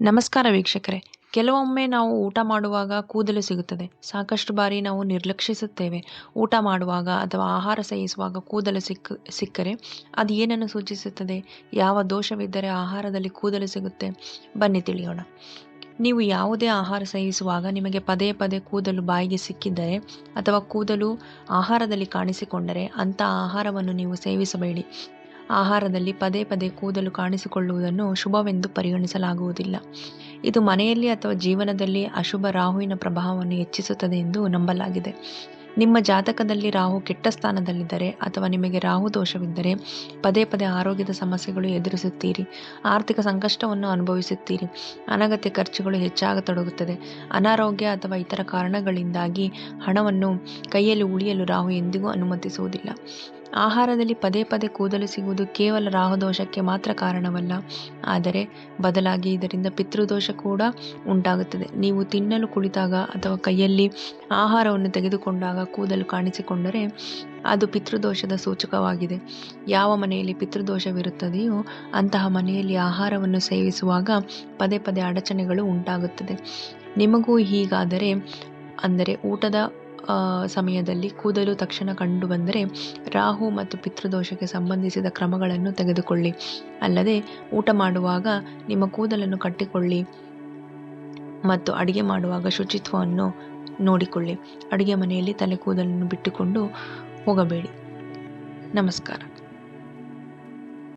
ನಮಸ್ಕಾರ ವೀಕ್ಷಕರೇ. ಕೆಲವೊಮ್ಮೆ ನಾವು ಊಟ ಮಾಡುವಾಗ ಕೂದಲು ಸಿಗುತ್ತದೆ. ಸಾಕಷ್ಟು ಬಾರಿ ನಾವು ನಿರ್ಲಕ್ಷಿಸುತ್ತೇವೆ. ಊಟ ಮಾಡುವಾಗ ಅಥವಾ ಆಹಾರ ಸೇವಿಸುವಾಗ ಕೂದಲು ಸಿಕ್ಕ ಸಿಕ್ಕರೆ ಅದು ಏನನ್ನು ಸೂಚಿಸುತ್ತದೆ? ಯಾವ ದೋಷವಿದ್ದರೆ ಆಹಾರದಲ್ಲಿ ಕೂದಲು ಸಿಗುತ್ತೆ? ಬನ್ನಿ ತಿಳಿಯೋಣ. ನೀವು ಯಾವುದೇ ಆಹಾರ ಸೇವಿಸುವಾಗ ನಿಮಗೆ ಪದೇ ಪದೇ ಕೂದಲು ಬಾಯಿಗೆ ಸಿಕ್ಕಿದ್ದರೆ ಅಥವಾ ಕೂದಲು ಆಹಾರದಲ್ಲಿ ಕಾಣಿಸಿಕೊಂಡರೆ ಅಂಥ ಆಹಾರವನ್ನು ನೀವು ಸೇವಿಸಬೇಡಿ. ಆಹಾರದಲ್ಲಿ ಪದೇ ಪದೇ ಕೂದಲು ಕಾಣಿಸಿಕೊಳ್ಳುವುದನ್ನು ಶುಭವೆಂದು ಪರಿಗಣಿಸಲಾಗುವುದಿಲ್ಲ. ಇದು ಮನೆಯಲ್ಲಿ ಅಥವಾ ಜೀವನದಲ್ಲಿ ಅಶುಭ ರಾಹುವಿನ ಪ್ರಭಾವವನ್ನು ಹೆಚ್ಚಿಸುತ್ತದೆ ಎಂದು ನಂಬಲಾಗಿದೆ. ನಿಮ್ಮ ಜಾತಕದಲ್ಲಿ ರಾಹು ಕೆಟ್ಟ ಸ್ಥಾನದಲ್ಲಿದ್ದರೆ ಅಥವಾ ನಿಮಗೆ ರಾಹು ದೋಷವಿದ್ದರೆ ಪದೇ ಪದೇ ಆರೋಗ್ಯದ ಸಮಸ್ಯೆಗಳು ಎದುರಿಸುತ್ತೀರಿ. ಆರ್ಥಿಕ ಸಂಕಷ್ಟವನ್ನು ಅನುಭವಿಸುತ್ತೀರಿ. ಅನಗತ್ಯ ಖರ್ಚುಗಳು ಹೆಚ್ಚಾಗತೊಡಗುತ್ತದೆ. ಅನಾರೋಗ್ಯ ಅಥವಾ ಇತರ ಕಾರಣಗಳಿಂದಾಗಿ ಹಣವನ್ನು ಕೈಯಲ್ಲಿ ಉಳಿಯಲು ರಾಹು ಎಂದಿಗೂ ಅನುಮತಿಸುವುದಿಲ್ಲ. ಆಹಾರದಲ್ಲಿ ಪದೇ ಪದೇ ಕೂದಲು ಸಿಗುವುದು ಕೇವಲ ರಾಹುದೋಷಕ್ಕೆ ಮಾತ್ರ ಕಾರಣವಲ್ಲ. ಆದರೆ ಬದಲಾಗಿ ಇದರಿಂದ ಪಿತೃದೋಷ ಕೂಡ ಉಂಟಾಗುತ್ತದೆ. ನೀವು ತಿನ್ನಲು ಕುಳಿತಾಗ ಅಥವಾ ಕೈಯಲ್ಲಿ ಆಹಾರವನ್ನು ತೆಗೆದುಕೊಂಡಾಗ ಕೂದಲು ಕಾಣಿಸಿಕೊಂಡರೆ ಅದು ಪಿತೃದೋಷದ ಸೂಚಕವಾಗಿದೆ. ಯಾವ ಮನೆಯಲ್ಲಿ ಪಿತೃದೋಷವಿರುತ್ತದೆಯೋ ಅಂತಹ ಮನೆಯಲ್ಲಿ ಆಹಾರವನ್ನು ಸೇವಿಸುವಾಗ ಪದೇ ಪದೇ ಅಡಚಣೆಗಳು ಉಂಟಾಗುತ್ತದೆ. ನಿಮಗೂ ಹೀಗಾದರೆ, ಅಂದರೆ ಊಟದ ಸಮಯದಲ್ಲಿ ಕೂದಲು ತಕ್ಷಣ ಕಂಡುಬಂದರೆ ರಾಹು ಮತ್ತು ಪಿತೃದೋಷಕ್ಕೆ ಸಂಬಂಧಿಸಿದ ಕ್ರಮಗಳನ್ನು ತೆಗೆದುಕೊಳ್ಳಿ. ಅಲ್ಲದೆ ಊಟ ಮಾಡುವಾಗ ನಿಮ್ಮ ಕೂದಲನ್ನು ಕಟ್ಟಿಕೊಳ್ಳಿ ಮತ್ತು ಅಡುಗೆ ಮಾಡುವಾಗ ಶುಚಿತ್ವವನ್ನು ನೋಡಿಕೊಳ್ಳಿ. ಅಡುಗೆ ಮನೆಯಲ್ಲಿ ತಲೆ ಕೂದಲನ್ನು ಬಿಟ್ಟುಕೊಂಡು ಹೋಗಬೇಡಿ. ನಮಸ್ಕಾರ.